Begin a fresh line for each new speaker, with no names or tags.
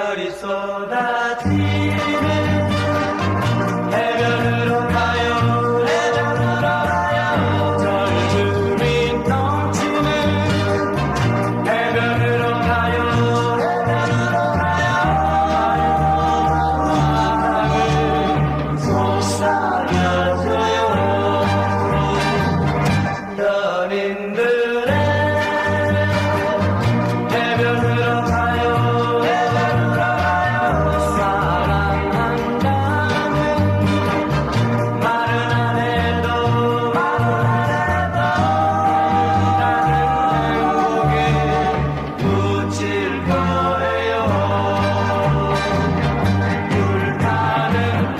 별이 쏟아지는 해변으로 가요. 해변으로 가요. 젊음이 넘치는 해변으로 가요. 해변으로 가요. 사랑을 솟아여줘요. 연인들